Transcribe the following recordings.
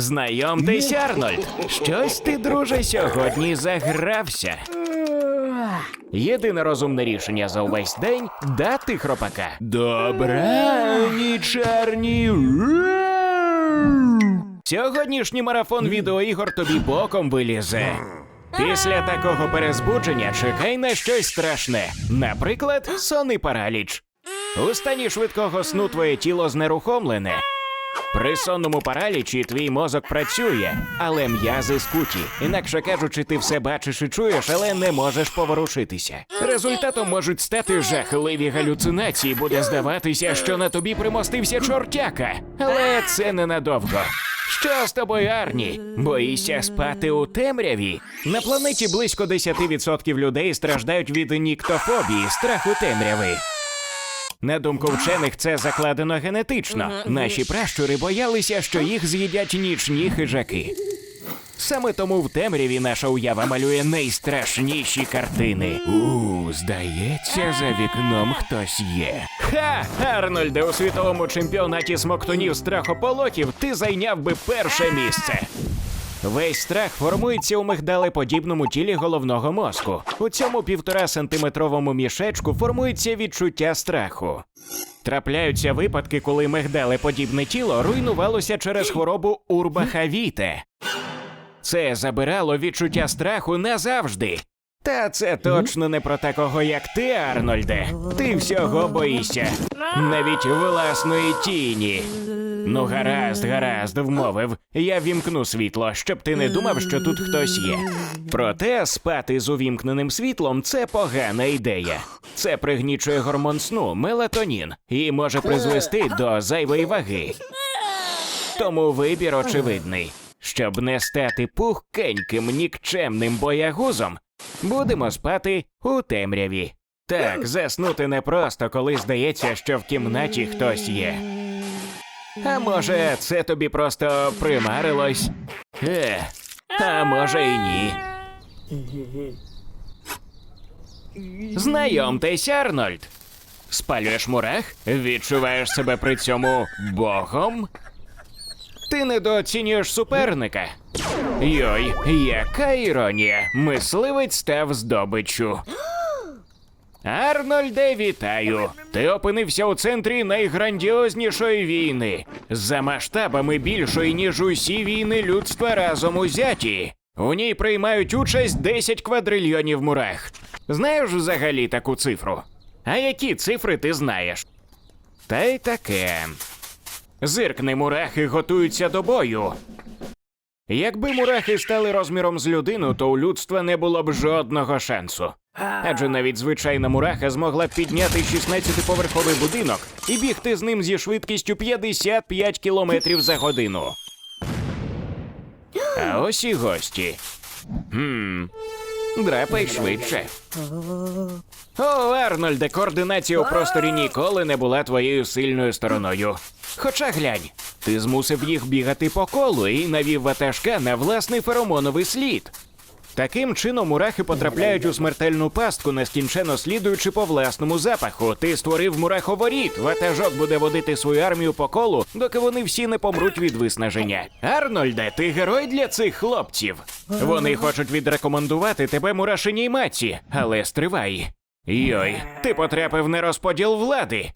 Знайомтесь, Арнольд. Щось ти, друже, сьогодні загрався. Єдине розумне рішення за увесь день дати хропака. Добрані, чарні. Сьогоднішній марафон відеоігор тобі боком вилізе. Після такого перезбудження чекай на щось страшне. Наприклад, сонний параліч. У стані швидкого сну твоє тіло знерухомлене. При сонному паралічі твій мозок працює, але м'язи скуті. Інакше кажучи, ти все бачиш і чуєш, але не можеш поворушитися. Результатом можуть стати жахливі галюцинації. Буде здаватися, що на тобі примостився чортяка. Але це ненадовго. Що з тобою, Арні? Боїшся спати у темряві? На планеті близько 10% людей страждають від ніктофобії, страху темряви. На думку вчених, це закладено генетично. Наші пращури боялися, що їх з'їдять нічні хижаки. Саме тому в темряві наша уява малює найстрашніші картини. У, здається, за вікном хтось є. Ха! Арнольде, у світовому чемпіонаті смоктунів страхополохів ти зайняв би перше місце. Весь страх формується у мигдалеподібному тілі головного мозку. У цьому півтора сантиметровому мішечку формується відчуття страху. Трапляються випадки, коли мигдалеподібне тіло руйнувалося через хворобу урбахавіте. Це забирало відчуття страху назавжди. Та це точно не про такого, як ти, Арнольде. Ти всього боїшся, навіть власної тіні. Ну, гаразд, гаразд, вмовив. Я вімкну світло, щоб ти не думав, що тут хтось є. Проте спати з увімкненим світлом це погана ідея. Це пригнічує гормон сну, мелатонін, і може призвести до зайвої ваги. Тому вибір очевидний. Щоб не стати пухкеньким нікчемним боягузом, будемо спати у темряві. Так, заснути непросто, коли здається, що в кімнаті хтось є. А може, це тобі просто примарилось? Е, а може і ні. Знайомтесь, Арнольд. Спалюєш мурах? Відчуваєш себе при цьому богом? Ти недооцінюєш суперника. Йой, яка іронія! Мисливець став здобиччю. Арнольде, вітаю! Ти опинився у центрі найграндіознішої війни, за масштабами більшої, ніж усі війни людства разом узяті. У ній приймають участь 10 квадрильйонів мурах. Знаєш взагалі таку цифру? А які цифри ти знаєш? Та й таке. Зиркни мурахи готуються до бою. Якби мурахи стали розміром з людину, то у людства не було б жодного шансу. Адже навіть звичайна мураха змогла б підняти 16-поверховий будинок і бігти з ним зі швидкістю 55 кілометрів за годину. А ось і гості. Хм. Драпай швидше. О, Арнольде, координація у просторі ніколи не була твоєю сильною стороною. Хоча глянь, ти змусив їх бігати по колу і навів ватажка на власний феромоновий слід. Таким чином мурахи потрапляють у смертельну пастку, нескінченно слідуючи по власному запаху. Ти створив мураховоріт. Ватажок буде водити свою армію по колу, доки вони всі не помруть від виснаження. Арнольде, ти герой для цих хлопців. Вони хочуть відрекомендувати тебе мурашиній маці, але стривай. Йой, ти потрапив на розподіл влади.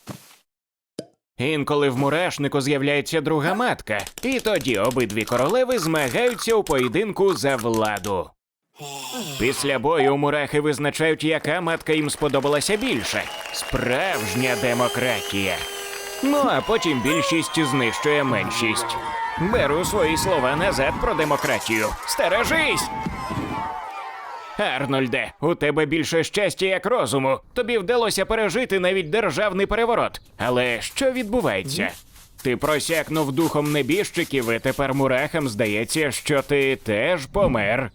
Інколи в мурашнику з'являється друга матка, і тоді обидві королеви змагаються у поєдинку за владу. Після бою мурахи визначають, яка матка їм сподобалася більше. Справжня демократія. Ну а потім більшість знищує меншість. Беру свої слова назад про демократію. Стережись! Арнольде, у тебе більше щастя як розуму. Тобі вдалося пережити навіть державний переворот. Але що відбувається? Ти просякнув духом небіжчиків, і тепер мурахам здається, що ти теж помер.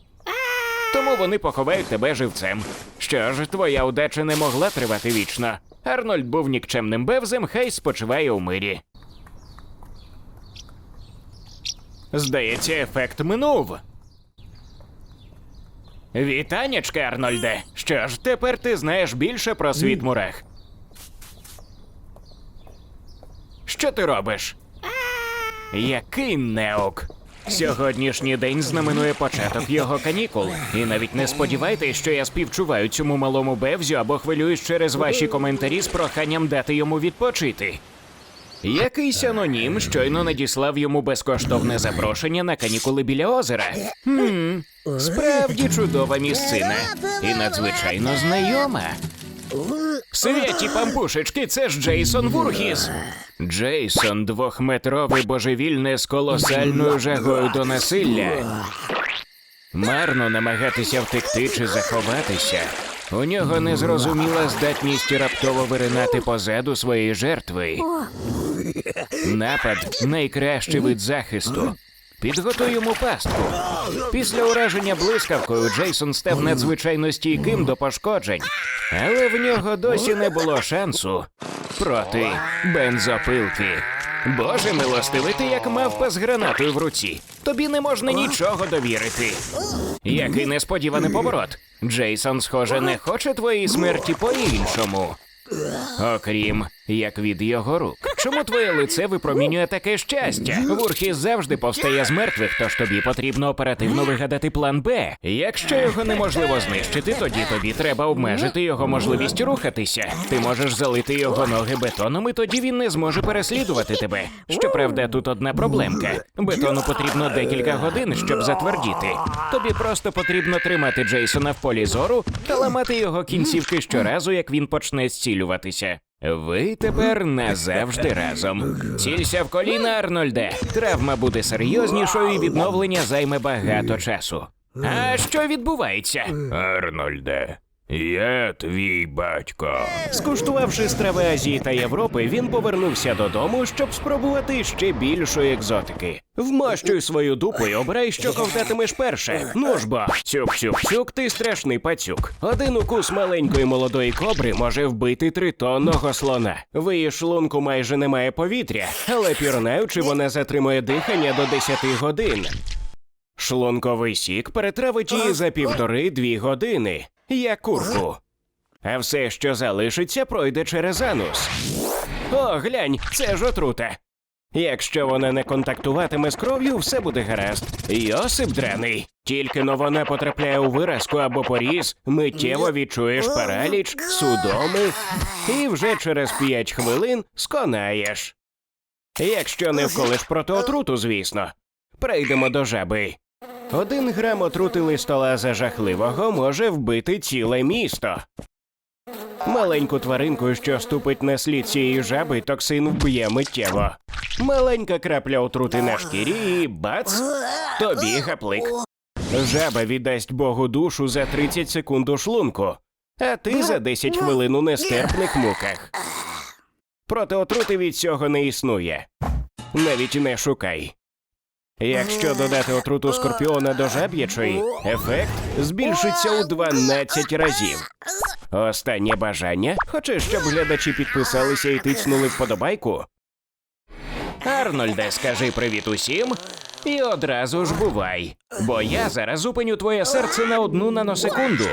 Тому вони поховають тебе живцем. Що ж, твоя удача не могла тривати вічно. Арнольд був нікчемним бевзем, хай спочиває у мирі. Здається, ефект минув. Вітанечка, Арнольде. Що ж, тепер ти знаєш більше про світ мурах. Що ти робиш? Який неок? Сьогоднішній день знаменує початок його канікул. І навіть не сподівайтесь, що я співчуваю цьому малому бевзю або хвилююсь через ваші коментарі з проханням дати йому відпочити. Якийсь анонім щойно надіслав йому безкоштовне запрошення на канікули біля озера. Хм, справді чудова місцина і надзвичайно знайома. Святі пампушечки, це ж Джейсон Вургіс. Джейсон двохметровий божевільне з колосальною жагою до насилля. Марно намагатися втекти чи заховатися. У нього незрозуміла здатність раптово виринати позаду своєї жертви. Напад найкращий вид захисту. Підготуй йому пастку. Після ураження блискавкою Джейсон став надзвичайно стійким до пошкоджень, але в нього досі не було шансу проти бензопилки. Боже милостивий, ти як мавпа з гранатою в руці. Тобі не можна нічого довірити. Який несподіваний поворот. Джейсон, схоже, не хоче твоєї смерті по-іншому. Окрім як від його рук. Чому твоє лице випромінює таке щастя? Вурхіс завжди повстає з мертвих, тож тобі потрібно оперативно вигадати план Б. Якщо його неможливо знищити, тоді тобі треба обмежити його можливість рухатися. Ти можеш залити його ноги бетоном, і тоді він не зможе переслідувати тебе. Щоправда, тут одна проблемка. Бетону потрібно декілька годин, щоб затвердіти. Тобі просто потрібно тримати Джейсона в полі зору та ламати його кінцівки щоразу, як він почне зцілюватися. Ви тепер назавжди разом. Цілься в коліна, Арнольде. Травма буде серйознішою і відновлення займе багато часу. А що відбувається? Арнольде, я твій батько. Скуштувавши страви Азії та Європи, він повернувся додому, щоб спробувати ще більшої екзотики. Вмощуй свою дупу і обирай, що ковтатимеш перше. Ну ж бо, цюк-цюк-цюк, ти страшний пацюк. Один укус маленької молодої кобри може вбити тритонного слона. В її шлунку майже немає повітря, але пірнаючи, вона затримує дихання до 10 годин. Шлунковий сік перетравить її за півтори-дві години, як курку. А все, що залишиться, пройде через анус. О, глянь, це ж отрута. Якщо вона не контактуватиме з кров'ю, все буде гаразд. Йосип драний. Тільки но вона потрапляє у виразку або поріз, миттєво відчуєш параліч, судоми, і вже через п'ять хвилин сконаєш. Якщо не вколиш проти отруту, звісно. Перейдемо до жаби. Один грам отрути листолаза жахливого може вбити ціле місто. Маленьку тваринку, що ступить на слід цієї жаби, токсин вб'є миттєво. Маленька крапля отрути на шкірі і бац! Тобі гаплик. Жаба віддасть Богу душу за 30 секунд у шлунку, а ти за 10 хвилин у нестерпних муках. Проти отрути від цього не існує. Навіть не шукай. Якщо додати отруту скорпіона до жаб'ячої, ефект збільшиться у 12 разів. Останнє бажання. Хочеш, щоб глядачі підписалися і тицнули вподобайку? Арнольде, скажи привіт усім. І одразу ж бувай. Бо я зараз зупиню твоє серце на одну наносекунду.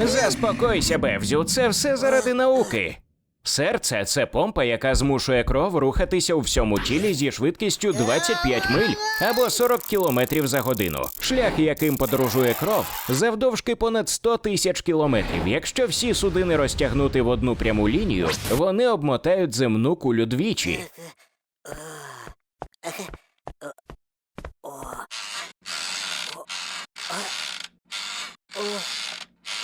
Заспокойся, Бевзю, це все заради науки. Серце це помпа, яка змушує кров рухатися у всьому тілі зі швидкістю 25 миль або 40 кілометрів за годину. Шлях, яким подорожує кров, завдовжки понад 100 тисяч кілометрів. Якщо всі судини розтягнути в одну пряму лінію, вони обмотають земну кулю двічі.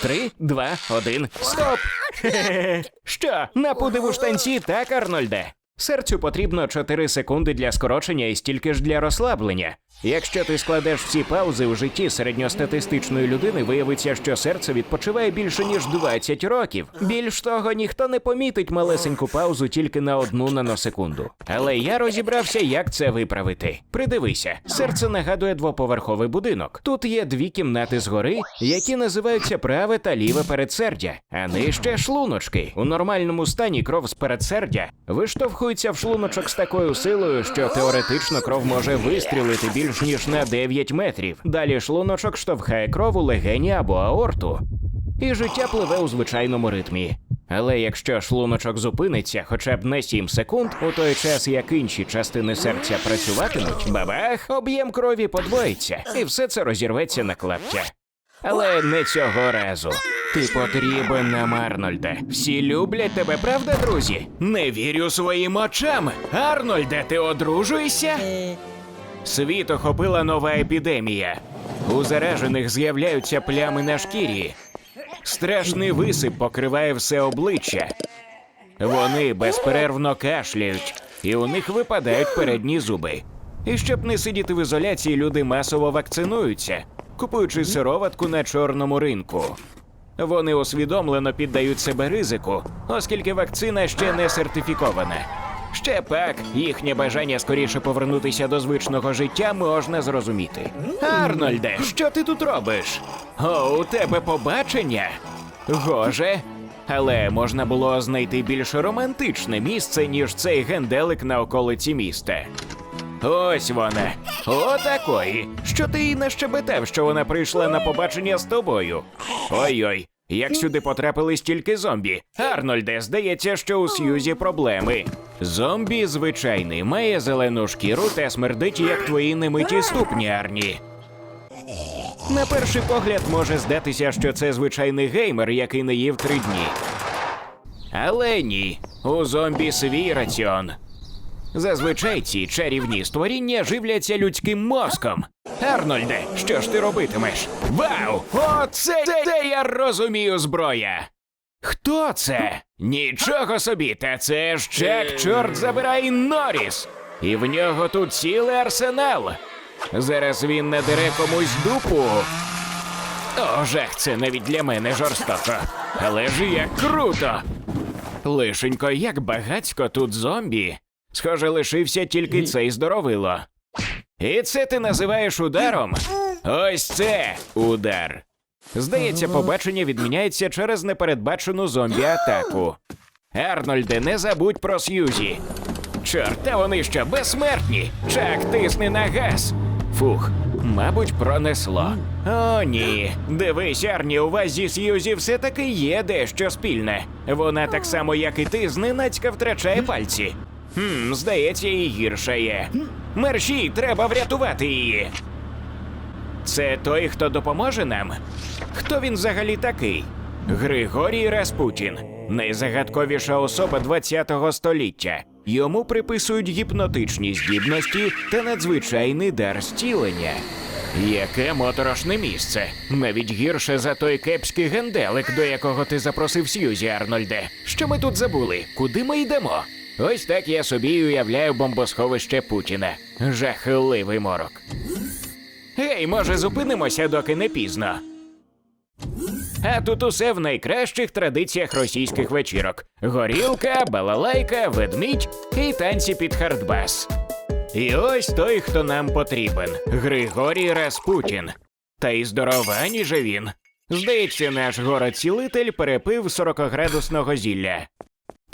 Три, два, один, стоп! Хе-хе-хе. Що, напудив подиву штанці, так, Арнольде? Серцю потрібно 4 секунди для скорочення і стільки ж для розслаблення. Якщо ти складеш всі паузи у житті середньостатистичної людини, виявиться, що серце відпочиває більше ніж 20 років. Більш того, ніхто не помітить малесеньку паузу тільки на одну наносекунду. Але я розібрався, як це виправити. Придивися, серце нагадує двоповерховий будинок. Тут є дві кімнати згори, які називаються праве та ліве передсердя, а нижче шлуночки. У нормальному стані кров з передсердя виштовхується в шлуночок з такою силою, що теоретично кров може вистрілити більш ніж на 9 метрів. Далі шлуночок штовхає кров у легені або аорту. І життя пливе у звичайному ритмі. Але якщо шлуночок зупиниться хоча б на 7 секунд, у той час як інші частини серця працюватимуть, бабах, об'єм крові подвоїться, і все це розірветься на клаптя. Але не цього разу. Ти потрібен нам, Арнольде. Всі люблять тебе, правда, друзі? Не вірю своїм очам. Арнольде, ти одружуєшся? Світ охопила нова епідемія. У заражених з'являються плями на шкірі. Страшний висип покриває все обличчя. Вони безперервно кашляють, і у них випадають передні зуби. І щоб не сидіти в ізоляції, люди масово вакцинуються, купуючи сироватку на чорному ринку. Вони усвідомлено піддають себе ризику, оскільки вакцина ще не сертифікована. Ще пак їхнє бажання скоріше повернутися до звичного життя можна зрозуміти. Арнольде, що ти тут робиш? О, у тебе побачення? Гоже. Але можна було знайти більш романтичне місце, ніж цей генделик на околиці міста. Ось вона. Отакої. Що ти їй нащебетав, що вона прийшла на побачення з тобою? Ой-ой, як сюди потрапили стільки зомбі. Арнольде, здається, що у Сьюзі проблеми. Зомбі звичайний, має зелену шкіру та смердить, як твої немиті ступні, Арні. На перший погляд може здатися, що це звичайний геймер, який не їв три дні. Але ні, у зомбі свій раціон. Зазвичай ці чарівні створіння живляться людським мозком. Арнольде, що ж ти робитимеш? Вау! Оце це, я розумію зброя! Хто це? Нічого собі, та це ж Чак, чорт забирай Норріс! І в нього тут цілий арсенал. Зараз він надере комусь дупу. О, жах, це навіть для мене жорстоко. Але ж як круто! Лишенько, як багацько тут зомбі. Схоже, лишився тільки цей здоровило. І це ти називаєш ударом? Ось це удар. Здається, побачення відміняється через непередбачену зомбі-атаку. Арнольде, не забудь про Сьюзі. Чорт, та вони що, безсмертні? Чак, тисни на газ. Фух, мабуть, пронесло. О, ні. Дивись, Арні, у вас зі Сьюзі все-таки є дещо спільне. Вона так само, як і ти, зненацька втрачає пальці. Хм, здається, і гірше є. Мерші, треба врятувати її. Це той, хто допоможе нам? Хто він взагалі такий? Григорій Распутін, найзагадковіша особа ХХ століття. Йому приписують гіпнотичні здібності та надзвичайний дар зцілення. Яке моторошне місце. Навіть гірше за той кепський генделик, до якого ти запросив Сьюзі, Арнольде. Що ми тут забули? Куди ми йдемо? Ось так я собі уявляю бомбосховище Путіна. Жахливий морок. Гей, може, зупинимося, доки не пізно. А тут усе в найкращих традиціях російських вечірок: горілка, балалайка, ведмідь і танці під хардбас. І ось той, хто нам потрібен Григорій Распутін. Та й здоровані же він. Здається, наш город-цілитель перепив 40-градусного зілля.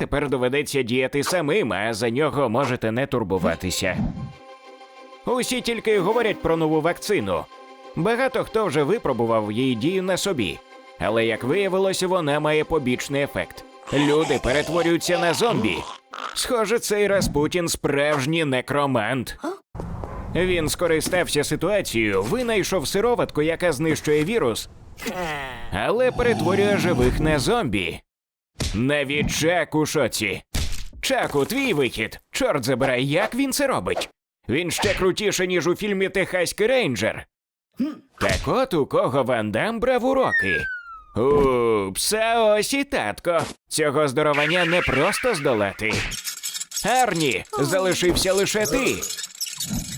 Тепер доведеться діяти самим, а за нього можете не турбуватися. Усі тільки говорять про нову вакцину. Багато хто вже випробував її дію на собі, але як виявилося, вона має побічний ефект. Люди перетворюються на зомбі. Схоже, цей Распутін справжній некромант. Він скористався ситуацією, винайшов сироватку, яка знищує вірус, але перетворює живих на зомбі. Навіть Чак у шоці. Чаку, твій вихід. Чорт забирай, як він це робить? Він ще крутіше, ніж у фільмі Техаський рейнджер. Так от у кого Ван Дам брав уроки. Упс, а ось і татко. Цього здоровання не просто здолати. Арні, залишився лише ти.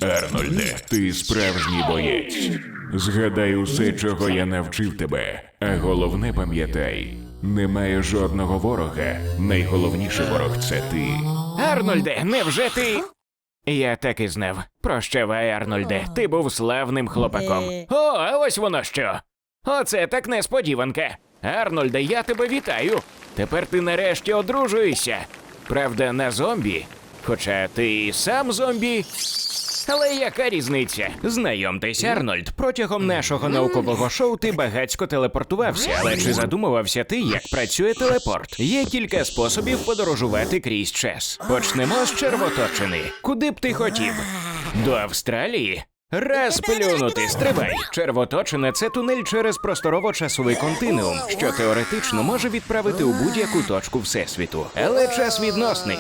Арнольде, ти справжній боєць. Згадай усе, чого я навчив тебе. А головне пам'ятай: немає жодного ворога. Найголовніший ворог це ти. Арнольде, невже ти. Я так і знав. Прощавай, Арнольде, ти був славним хлопаком. О, а ось воно що. Оце так несподіванка. Арнольде, я тебе вітаю. Тепер ти нарешті одружуєшся. Правда, на зомбі. Хоча ти і сам зомбі. Але яка різниця? Знайомтесь, Арнольд. Протягом нашого наукового шоу ти багацько телепортувався. Але чи задумувався ти, як працює телепорт? Є кілька способів подорожувати крізь час. Почнемо з червоточини. Куди б ти хотів? До Австралії? Раз плюнути, стрибай. Червоточина це тунель через просторово-часовий континуум, що теоретично може відправити у будь-яку точку всесвіту. Але час відносний.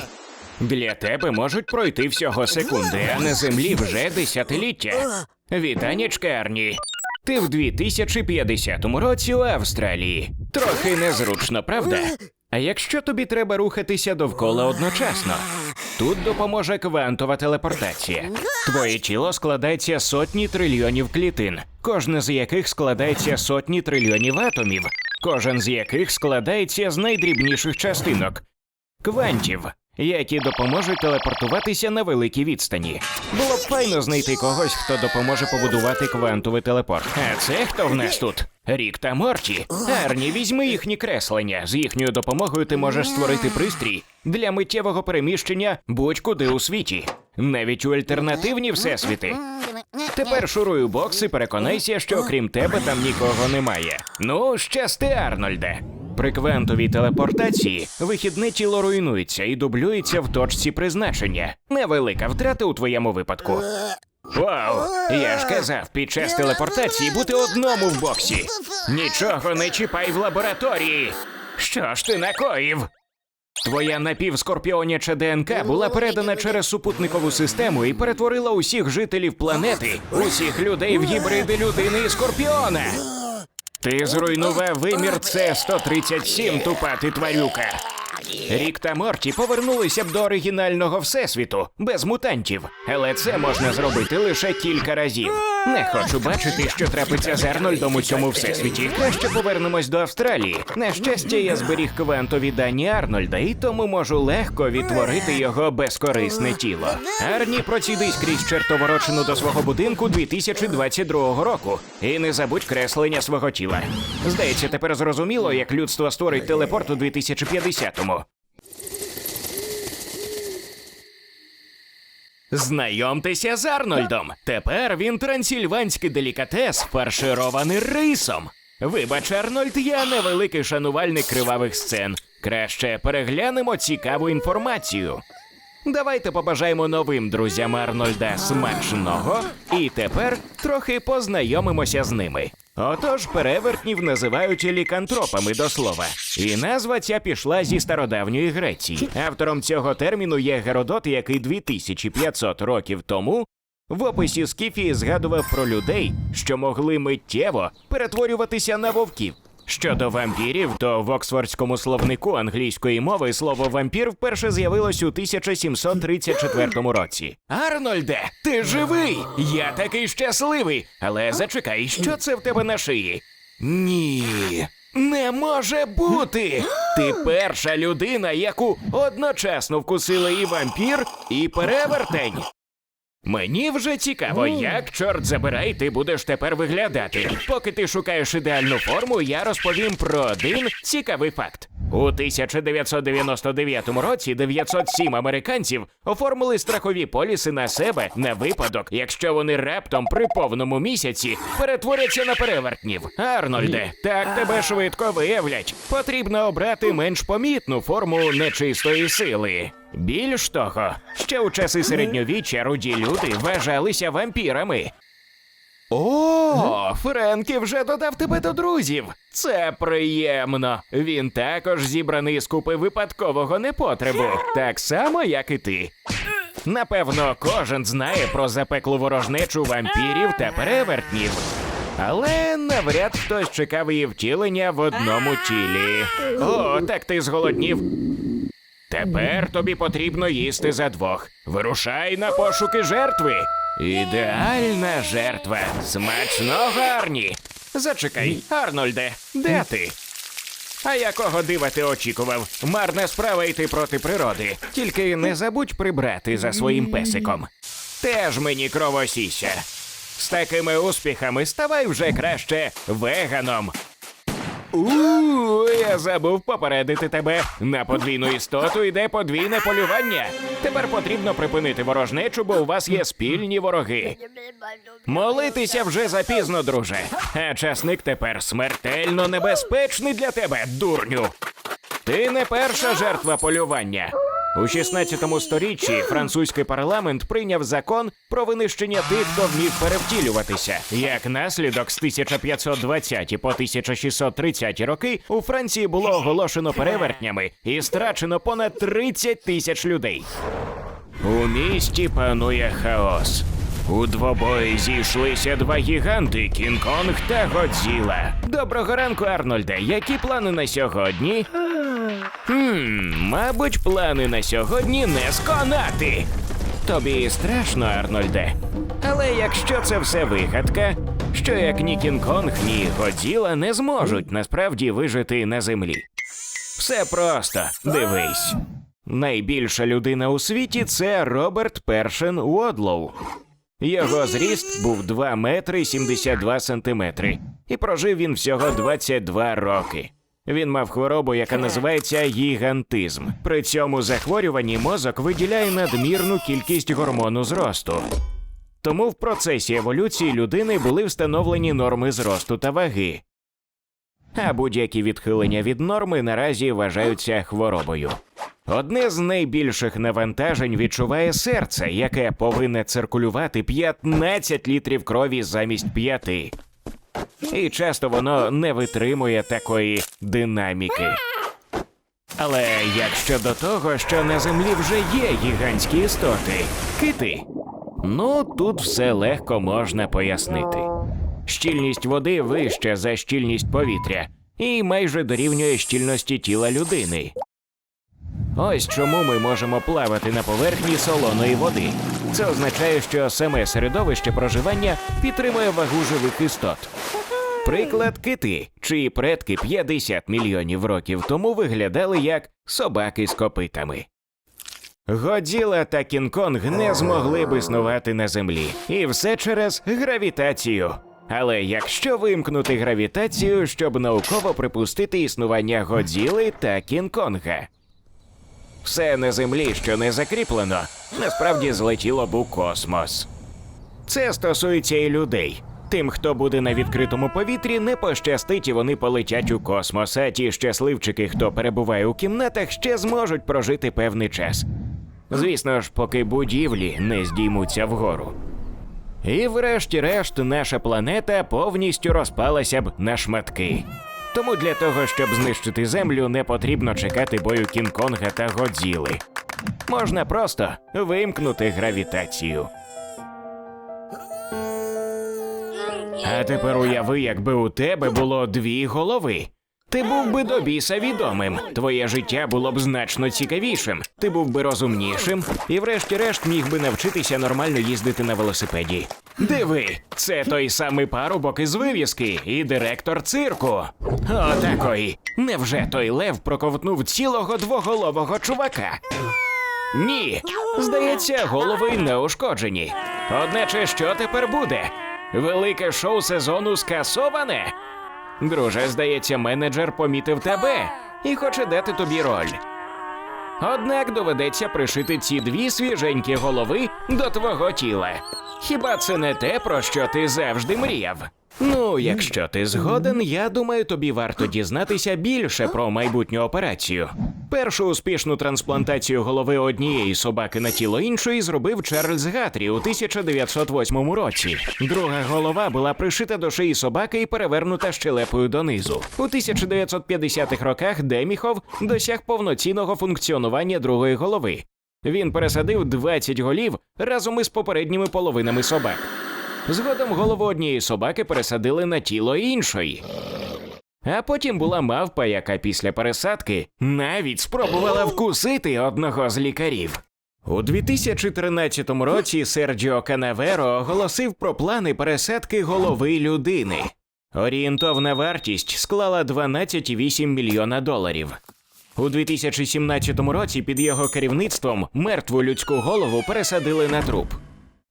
Для тебе можуть пройти всього секунди, а на землі вже десятиліття. Вітанічка, Арні. Ти в 2050 році у Австралії. Трохи незручно, правда? А якщо тобі треба рухатися довкола одночасно? Тут допоможе квантова телепортація. Твоє тіло складається сотні трильйонів клітин, кожне з яких складається сотні трильйонів атомів, кожен з яких складається з найдрібніших частинок квантів, які допоможуть телепортуватися на великій відстані. Було б файно знайти когось, хто допоможе побудувати квантовий телепорт. А це хто в нас тут? Рік та Морті. Арні, візьми їхні креслення. З їхньою допомогою ти можеш створити пристрій для миттєвого переміщення будь-куди у світі, навіть у альтернативні всесвіти. Тепер шуруй у бокс і переконайся, що окрім тебе там нікого немає. Ну, щасти, Арнольде. При квантовій телепортації вихідне тіло руйнується і дублюється в точці призначення. Невелика втрата у твоєму випадку. Вау! Я ж казав, під час телепортації бути одному в боксі. Нічого не чіпай в лабораторії. Що ж ти накоїв? Твоя напівскорпіоняча ДНК була передана через супутникову систему і перетворила усіх жителів планети, усіх людей в гібриди людини і скорпіона. Ти зруйнував вимір С-137, тупа ти тварюка. Рік та Морті повернулися б до оригінального всесвіту без мутантів, але це можна зробити лише кілька разів. Не хочу бачити, що трапиться з Арнольдом у цьому всесвіті. Краще повернемось до Австралії. На щастя, я зберіг квантові дані Арнольда, і тому можу легко відтворити його безкорисне тіло. Арні, процідись крізь чертоворочину до свого будинку 2022 року. І не забудь креслення свого тіла. Здається, тепер зрозуміло, як людство створить телепорт у 2050-му. Знайомтеся з Арнольдом. Тепер він трансильванський делікатес, фарширований рисом. Вибач, Арнольд, я невеликий шанувальник кривавих сцен. Краще переглянемо цікаву інформацію. Давайте побажаємо новим друзям Арнольда смачного і тепер трохи познайомимося з ними. Отож, перевертнів називають лікантропами до слова. І назва ця пішла зі стародавньої Греції. Автором цього терміну є Геродот, який 2500 років тому в описі Скіфії згадував про людей, що могли миттєво перетворюватися на вовків. Щодо вампірів, то в Оксфордському словнику англійської мови слово вампір вперше з'явилось у 1734 році. Арнольде, ти живий! Я такий щасливий! Але зачекай, що це в тебе на шиї? Ні. Не може бути! Ти перша людина, яку одночасно вкусили і вампір, і перевертень. Мені вже цікаво, як чорт забирай, ти будеш тепер виглядати. Поки ти шукаєш ідеальну форму, я розповім про один цікавий факт. У 1999 році 907 американців оформили страхові поліси на себе на випадок, якщо вони раптом при повному місяці перетворяться на перевертнів. Арнольде, так тебе швидко виявлять. Потрібно обрати менш помітну форму нечистої сили. Більш того, ще у часи середньовіччя руді люди вважалися вампірами. О, Френкі вже додав тебе до друзів. Це приємно. Він також зібраний з купи випадкового непотребу, так само, як і ти. Напевно, кожен знає про запеклу ворожнечу вампірів та перевертнів. Але навряд хтось чекав її втілення в одному тілі. О, так ти зголоднів. Тепер тобі потрібно їсти за двох. Вирушай на пошуки жертви. Ідеальна жертва. Смачного Арні. Зачекай, Арнольде, де ти? А якого дива ти очікував? Марна справа йти проти природи. Тільки не забудь прибрати за своїм песиком. Теж мені кровосіся. З такими успіхами ставай вже краще веганом. Я забув попередити тебе. На подвійну істоту йде подвійне полювання. Тепер потрібно припинити ворожнечу, бо у вас є спільні вороги. Молитися вже запізно, друже. А часник тепер смертельно небезпечний для тебе, дурню. Ти не перша жертва полювання. У 16 сторіччі французький парламент прийняв закон про винищення тих, хто вмів перевтілюватися. Як наслідок, з 1520 по 1630 роки у Франції було оголошено перевертнями і страчено понад 30 тисяч людей. У місті панує хаос. У двобої зійшлися два гіганти Кінг-Конг та Годзіла. Доброго ранку, Арнольде. Які плани на сьогодні? Хм, мабуть, плани на сьогодні не сконати. Тобі страшно, Арнольде. Але якщо це все вигадка, що як ні Кінг-Конг, ні Годзіла не зможуть насправді вижити на землі. Все просто, дивись. Найбільша людина у світі це Роберт Першин Уодлоу. Його зріст був 2 метри 72 сантиметри, і прожив він всього 22 роки. Він мав хворобу, яка називається гігантизм. При цьому захворюванні мозок виділяє надмірну кількість гормону зросту. Тому в процесі еволюції людини були встановлені норми зросту та ваги. А будь-які відхилення від норми наразі вважаються хворобою. Одне з найбільших навантажень відчуває серце, яке повинне циркулювати 15 літрів крові замість 5. І часто воно не витримує такої динаміки. Але як щодо того, що на землі вже є гігантські істоти, кити. Ну, тут все легко можна пояснити. Щільність води вища за щільність повітря і майже дорівнює щільності тіла людини. Ось чому ми можемо плавати на поверхні солоної води. Це означає, що саме середовище проживання підтримує вагу живих істот. Приклад кити, чиї предки 50 мільйонів років тому виглядали як собаки з копитами. Годзіла та Кінг-Конг не змогли б існувати на землі, і все через гравітацію. Але якщо вимкнути гравітацію, щоб науково припустити існування Годзіли та Кінг-Конга? Все на землі, що не закріплено, насправді злетіло б у космос. Це стосується і людей. Тим, хто буде на відкритому повітрі, не пощастить і вони полетять у космос. А ті щасливчики, хто перебуває у кімнатах, ще зможуть прожити певний час. Звісно ж, поки будівлі не здіймуться вгору. І врешті-решт наша планета повністю розпалася б на шматки. Тому для того, щоб знищити землю, не потрібно чекати бою Кінг-Конга та Годзіли. Можна просто вимкнути гравітацію. А тепер уяви, якби у тебе було дві голови. Ти був би до біса відомим, твоє життя було б значно цікавішим, ти був би розумнішим і, врешті-решт, міг би навчитися нормально їздити на велосипеді. Диви, це той самий парубок із вивіски і директор цирку. О, такої. Невже той лев проковтнув цілого двоголового чувака? Ні, здається, голови не ушкоджені. Одначе, що тепер буде? Велике шоу сезону скасоване? Друже, здається, менеджер помітив тебе і хоче дати тобі роль. Однак доведеться пришити ці дві свіженькі голови до твого тіла. Хіба це не те, про що ти завжди мріяв? Ну, якщо ти згоден, я думаю, тобі варто дізнатися більше про майбутню операцію. Першу успішну трансплантацію голови однієї собаки на тіло іншої зробив Чарльз Гатрі у 1908 році. Друга голова була пришита до шиї собаки і перевернута щелепою донизу. У 1950-х роках Деміхов досяг повноцінного функціонування другої голови. Він пересадив 20 голів разом із попередніми половинами собак. Згодом голову однієї собаки пересадили на тіло іншої. А потім була мавпа, яка після пересадки навіть спробувала вкусити одного з лікарів. У 2013 році Серджіо Канаверо оголосив про плани пересадки голови людини. Орієнтовна вартість склала 12,8 мільйона доларів. У 2017 році під його керівництвом мертву людську голову пересадили на труп.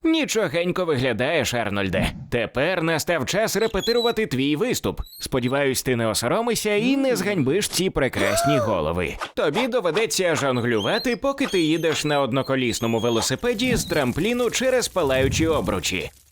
Нічогенько виглядаєш, Арнольде. Тепер настав час репетирувати твій виступ. Сподіваюсь, ти не осоромишся і не зганьбиш ці прекрасні голови. Тобі доведеться жонглювати, поки ти їдеш на одноколісному велосипеді з трампліну через палаючі обручі.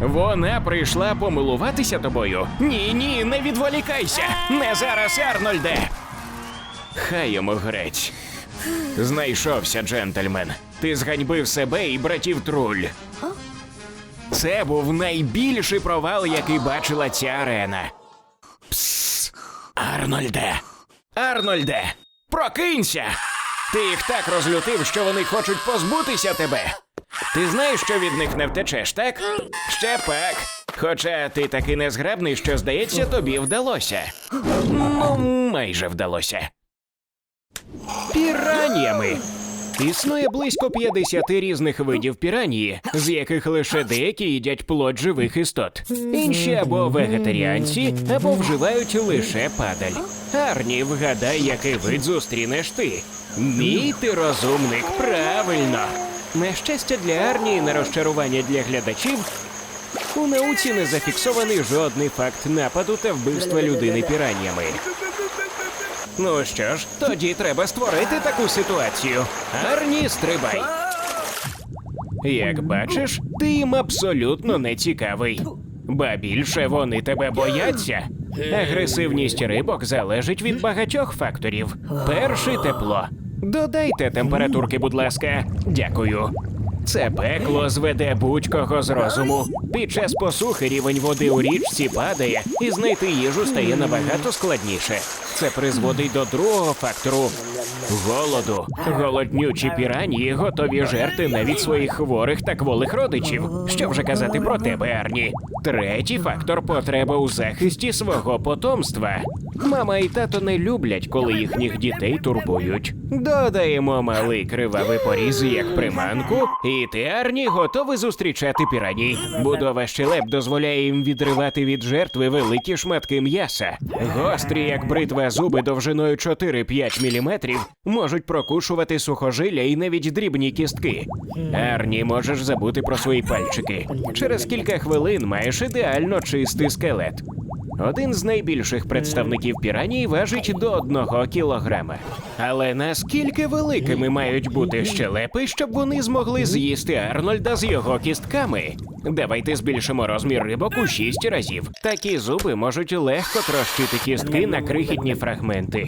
Вона прийшла помилуватися тобою? Ні, ні, не відволікайся! Не зараз, Арнольде! Хай йому грець. Знайшовся, джентльмен. Ти зганьбив себе і братів труль. Це був найбільший провал, який бачила ця арена. Пс, Арнольде! Арнольде! Прокинься! Ти їх так розлютив, що вони хочуть позбутися тебе. Ти знаєш, що від них не втечеш, так? Ще пак. Хоча ти такий незграбний, що здається, тобі вдалося. Ну, майже вдалося. Піраннями. Існує близько 50 різних видів піранії, з яких лише деякі їдять плод живих істот. Інші або вегетаріанці, або вживають лише падаль. Арні, вгадай, який вид зустрінеш ти. Мій ти розумник, правильно. На щастя для Арні і на розчарування для глядачів. У науці не зафіксований жодний факт нападу та вбивства людини піраннями. Ну що ж, тоді треба створити таку ситуацію. Арні, стрибай. Як бачиш, ти їм абсолютно не цікавий. Ба більше вони тебе бояться. Агресивність рибок залежить від багатьох факторів. Перший тепло. Додайте температурки, будь ласка. Дякую. Це пекло зведе будь-кого з розуму. Під час посухи рівень води у річці падає, і знайти їжу стає набагато складніше. Це призводить до другого фактору голоду. Голоднючі піранії готові жерти навіть своїх хворих та кволих родичів. Що вже казати про тебе, Арні? Третій фактор потреба у захисті свого потомства. Мама і тато не люблять, коли їхніх дітей турбують. Додаємо малий кривавий поріз як приманку, і ти, Арні, готовий зустрічати піраній. Будова щелеп дозволяє їм відривати від жертви великі шматки м'яса. Гострі, як бритва зуби довжиною 4-5 мм, можуть прокушувати сухожилля і навіть дрібні кістки. Арні, можеш забути про свої пальчики. Через кілька хвилин маєш ідеально чистий скелет. Один з найбільших представників піраній важить до одного кілограма. Але наскільки великими мають бути щелепи, щоб вони змогли з'їсти Арнольда з його кістками? Давайте збільшимо розмір рибок у шість разів. Такі зуби можуть легко трощити кістки на крихітні фрагменти.